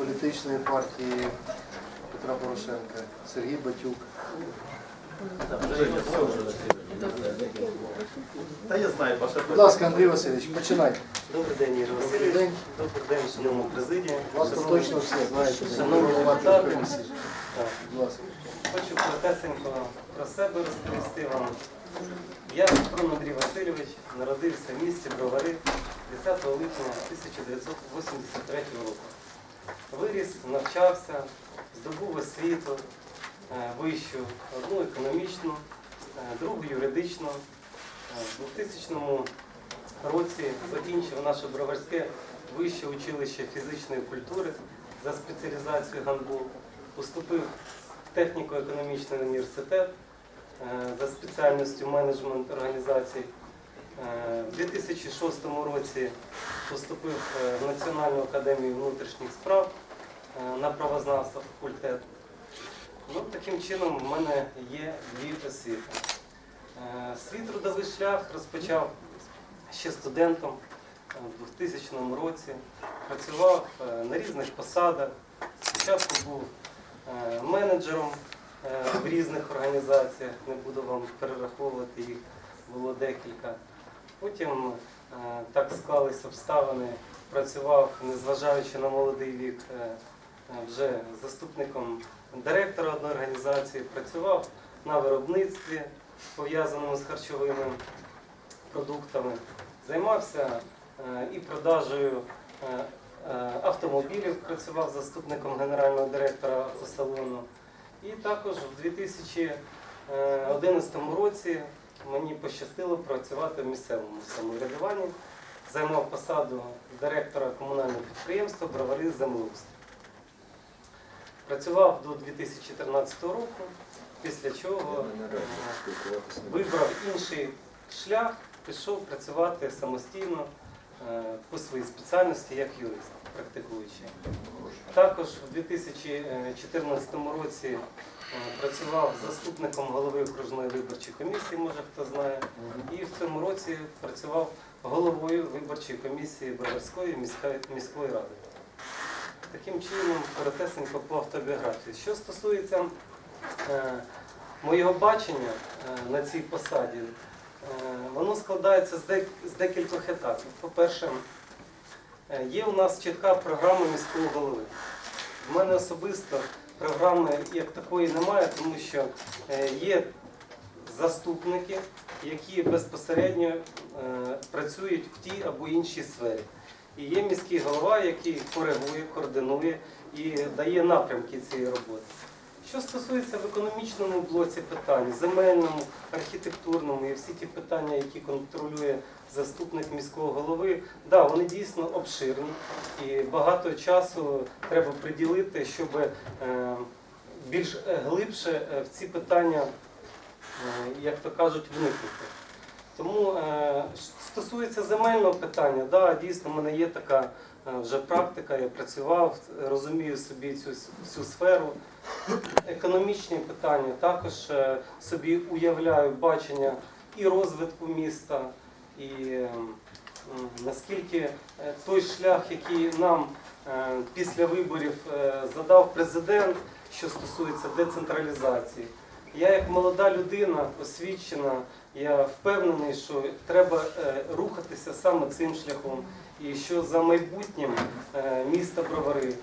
політичної партії Петра Порошенка Сергій Батюк. Та я знаю, Паша. Будь ласка, Андрій Васильович, починайте. Добрий день, Ігор Добрий Васильович. день. Добрий день, шановна президія. Вас тут точно всі знаєте. Шановні депутати. Так. Будь ласка. Хочу коротесенько про себе розповісти вам. Я Супрун Андрій Васильович народився в місті Бровари 10 липня 1983 року. Виріс, навчався, здобув освіту е, вищу, одну економічну, е, другу юридичну. Е, В 2000 році закінчив наше Броварське вище училище фізичної культури за спеціалізацією гандбол. Поступив в техніко-економічний університет за спеціальністю менеджмент організацій. Е, В 2006 році поступив е, в Національну академію внутрішніх справ е, на правознавство факультет. Ну, таким чином в мене є дві освіти. Свій трудовий шлях розпочав ще студентом в 2000 році. Працював на різних посадах. Спочатку був менеджером в різних організаціях, не буду вам перераховувати їх, було декілька. Потім е, так склались обставини, працював, незважаючи на молодий вік, е, е, вже заступником директора одної організації, працював на виробництві, пов'язаному з харчовими продуктами, займався і продажею автомобілів, працював заступником генерального директора автосалону. І також в 2011 році мені пощастило працювати в місцевому самоврядуванні. Займав посаду директора комунального підприємства Бровари землеустрій. Працював до 2014 року, після чого е, вибрав інший шлях, пішов працювати самостійно е, по своїй спеціальності як юрист, практикуючий. Також в 2014 році е, працював заступником голови окружної виборчої комісії, може хто знає, і в цьому році працював головою виборчої комісії Броварської міської, ради. Таким чином, коротесенько по автобіографії. Що стосується е, моєго бачення е, на цій посаді, е, воно складається з, дек- з декількох етапів. По-перше, е, є у нас чітка програма міського голови. В мене особисто програми як такої немає, тому що е, є заступники, які безпосередньо е, працюють в тій або іншій сфері. І є міський голова, який коригує, координує і дає напрямки цієї роботи. Що стосується в економічному блоці питань, земельному, архітектурному і всі ті питання, які контролює заступник міського голови, да, вони дійсно обширні і багато часу треба приділити, щоб е, більш е, глибше е, в ці питання, як то кажуть, вникнути. Тому стосується земельного питання, да, дійсно в мене є така вже практика, я працював, розумію собі цю всю сферу. Економічні питання також е, собі уявляю бачення і розвитку міста, і е, наскільки е, той шлях, який нам е, після виборів е, задав президент, що стосується децентралізації. Я як молода людина, освічена, я впевнений, що треба е, рухатися саме цим шляхом. І що за майбутнім е, міста Бровари, е,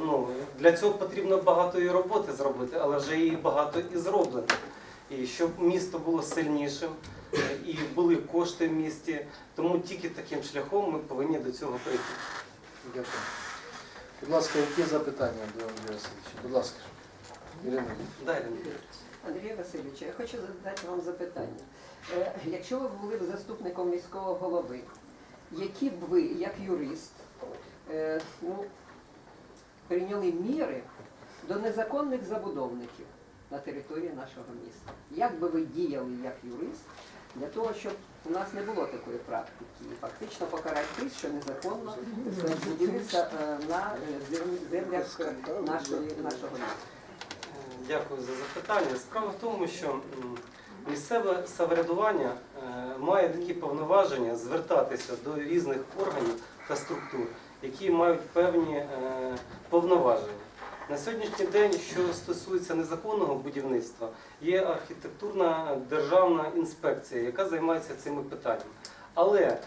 ну, для цього потрібно багато і роботи зробити, але вже і багато і зроблено. І щоб місто було сильнішим, е, і були кошти в місті, тому тільки таким шляхом ми повинні до цього прийти. Дякую. Будь ласка, які запитання до Андрія Васильовича? Будь ласка. Ірина. Андрій Васильович, я хочу задати вам запитання. Якщо ви були б заступником міського голови, які б ви, як юрист, ну, прийняли міри до незаконних забудовників на території нашого міста? Як би ви діяли як юрист для того, щоб у нас не було такої практики і фактично покарати тих, що незаконно будівництва е, на е, землях нашої, нашого міста? Дякую за запитання. Справа в тому, що місцеве самоврядування е, має такі повноваження звертатися до різних органів та структур, які мають певні е, повноваження. На сьогоднішній день, що стосується незаконного будівництва, є архітектурна державна інспекція, яка займається цими питаннями. Але е,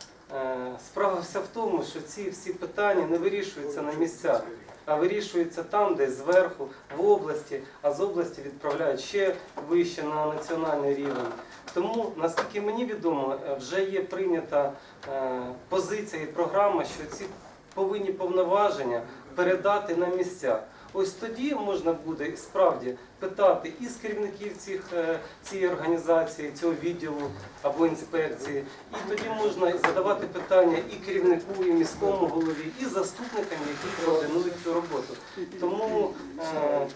справа вся в тому, що ці всі питання не вирішуються на місцях, а вирішується там, десь зверху, в області, а з області відправляють ще вище на національний рівень. Тому, наскільки мені відомо, е, вже є прийнята е, позиція і програма, що ці повинні повноваження передати на місця. Ось тоді можна буде справді питати і з керівників цих, е, цієї організації, цього відділу або інспекції, і тоді можна задавати питання і керівнику, і міському голові, і заступникам, які координують цю роботу. Тому е,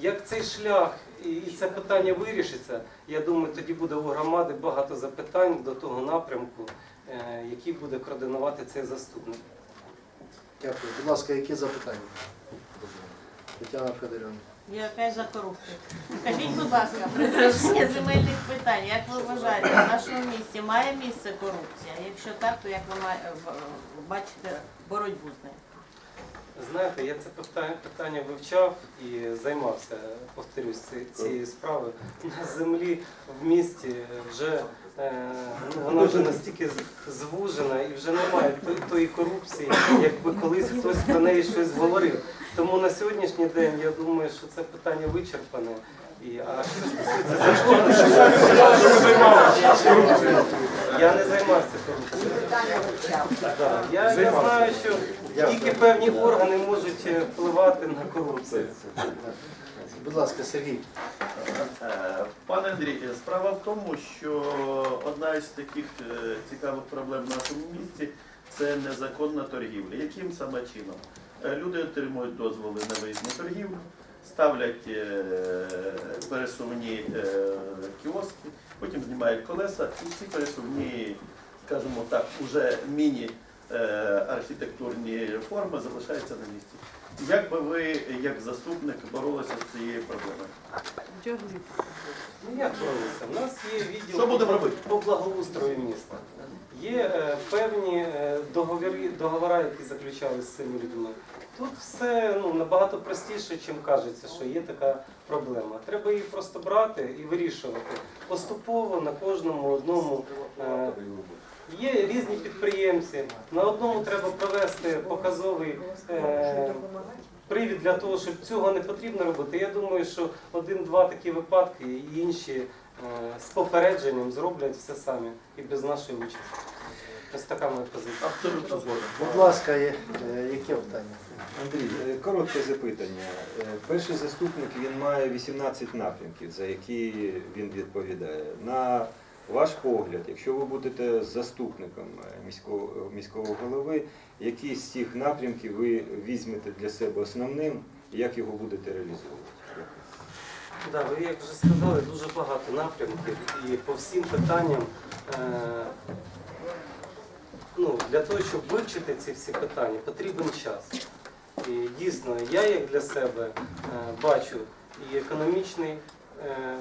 як цей шлях і це питання вирішиться, я думаю, тоді буде у громади багато запитань до того напрямку, е, який буде координувати цей заступник. Дякую. Будь ласка, які запитання? Тетяна Федорівна. Я опять за корупцію. Скажіть, будь ласка, при вирішенні земельних питань, як ви вважаєте, в нашому місті має місце корупція? Якщо так, то як ви бачите боротьбу з нею? Знаєте, я це питання, питання вивчав і займався, повторюсь, цією справою. На землі в місті вже е, вона вже настільки звужена і вже немає тої корупції, якби колись хтось про неї щось говорив. Тому на сьогоднішній день я думаю, що це питання вичерпане. І, а що стосується закону, я не займався корупцією. Да. Я, я знаю, що тільки певні органи можуть е, впливати на корупцію. Будь ласка, Сергій. Е, Пане Андрій, справа в тому, що одна із таких е, цікавих проблем в нашому місті це незаконна торгівля. Яким саме чином? Е, Люди отримують дозволи на виїзну торгівлю, ставлять е, пересувні е, кіоски, потім знімають колеса, і ці пересувні, скажімо так, уже міні е, архітектурні форми залишаються на місці. Як би ви, як заступник, боролися з цією проблемою? Ну як боролися? У нас є відділ Що будемо робити? по благоустрою міста. Є е, певні е, договори, договори, які заключали з цими людьми. Тут все ну, набагато простіше, чим кажеться, що є така проблема. Треба її просто брати і вирішувати поступово на кожному одному. е, Є різні підприємці. На одному треба провести показовий е, привід для того, щоб цього не потрібно робити. Я думаю, що один-два такі випадки і інші е, з попередженням зроблять все самі і без нашої участі. Ось така моя позиція. Абсолютно згоден. Будь ласка, є, е, яке питання? Андрій, е, коротке запитання. Е, Перший заступник він має 18 напрямків, за які він відповідає. На ваш погляд, якщо ви будете заступником е, міського, міського голови, які з цих напрямків ви візьмете для себе основним і як його будете реалізовувати? Да, ви як вже сказали, дуже багато напрямків і по всім питанням. Е, ну, для того, щоб вивчити ці всі питання, потрібен час. І дійсно, я як для себе е, бачу і економічний е,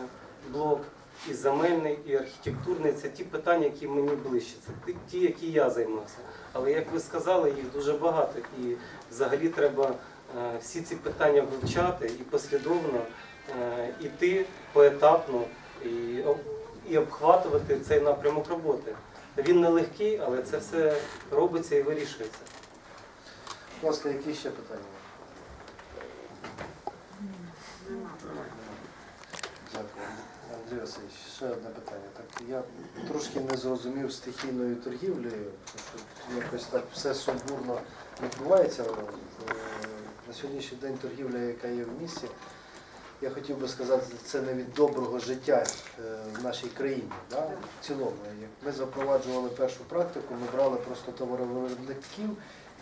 блок, і земельний, і архітектурний це ті питання, які мені ближче, це ті- які я займався. Але як ви сказали, їх дуже багато. І взагалі треба е, всі ці питання вивчати і послідовно е, іти поетапно і, обхватувати цей напрямок роботи. Він нелегкий, але це все робиться і вирішується. Ласка, які ще питання? Дякую. Андрій Васильович, ще одне питання. Так, я трошки не зрозумів стихійною торгівлею, що якось так все сумбурно відбувається. Е, На сьогоднішній день торгівля, яка є в місті, я хотів би сказати, це не від доброго життя е, в нашій країні. Да? В цілому, як ми запроваджували першу практику, ми брали просто товаровиробників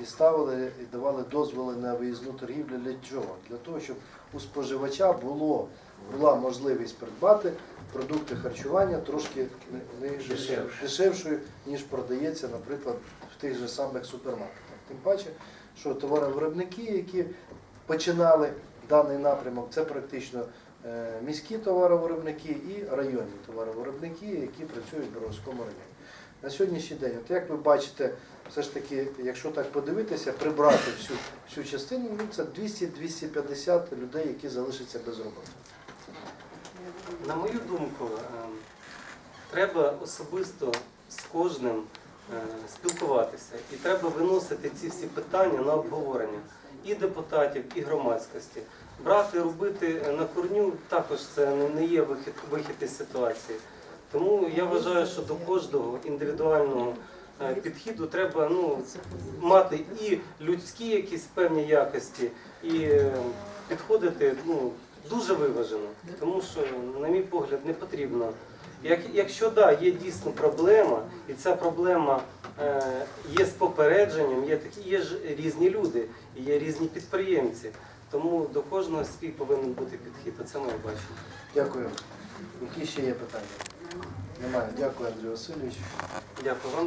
і ставили і давали дозволи на виїзну торгівлю для чого? Для того, щоб у споживача було, була можливість придбати продукти харчування трошки дешевшою, ніж продається, наприклад, в тих же самих супермаркетах. Тим паче, що товаровиробники, які починали даний напрямок, це практично е, міські товаровиробники і районні товаровиробники, які працюють в Боровському районі. на сьогоднішній день, от як ви бачите, все ж таки, якщо так подивитися, прибрати всю, всю частину, ну це 200-250 людей, які залишаться без роботи. На мою думку, е, треба особисто з кожним е, спілкуватися і треба виносити ці всі питання на обговорення і депутатів, і громадськості. Брати, робити на корню також це не- не є вихід, вихід із ситуації. Тому я вважаю, що до кожного індивідуального е, підходу треба ну, мати і людські якісь певні якості, і е, підходити ну, дуже виважено. Тому що, на мій погляд, не потрібно. Як, якщо да, є дійсно проблема, і ця проблема е, є з попередженням, є такі, є ж різні люди, і є різні підприємці. Тому до кожного свій повинен бути підхід. А це моє бачення. Дякую. Які ще є питання? Немає. Дякую, Андрій Васильович. Дякую вам.